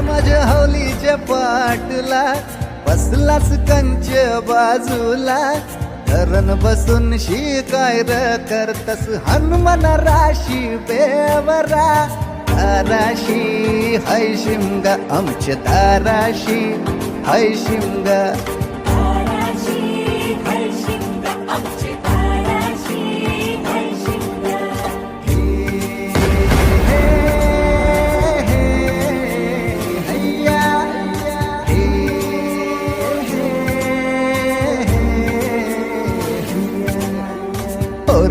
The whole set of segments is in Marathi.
माझ्या हौलीच्या पाटला बसलाच कंच बाजूला. धरण बसून शिकाय र करतस हनुमान राशी बेवरा. दाराशी हाय शिमगा आमच्या दाराशी हाय शिमगा.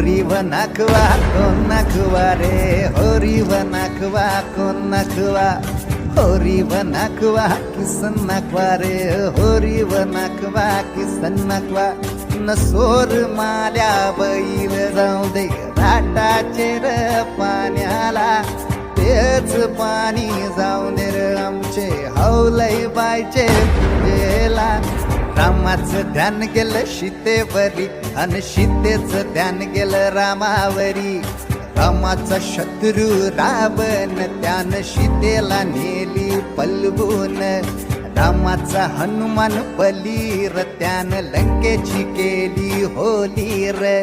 हरिव नाखवा कोण नाखवा रे? हरिव नाखवा कोण नाखवा हरिव नाखवा किसन नाखवा रे? हरिव नाखवा किसन नाखवा सोर माल्या बैल जाऊ दे राटाचे र पाण्याला. तेच पाणी जाऊ दे र आमचे हौलई बायचे गेला रामाचं ध्यान गेलं शितेवरी आणि सीतेचं ध्यान गेलं रामावरी. रामाचा शत्रू रावण त्यानं शितेला नेली पलवून. रामाचा हनुमान बलीर त्यानं लंकेची केली होली र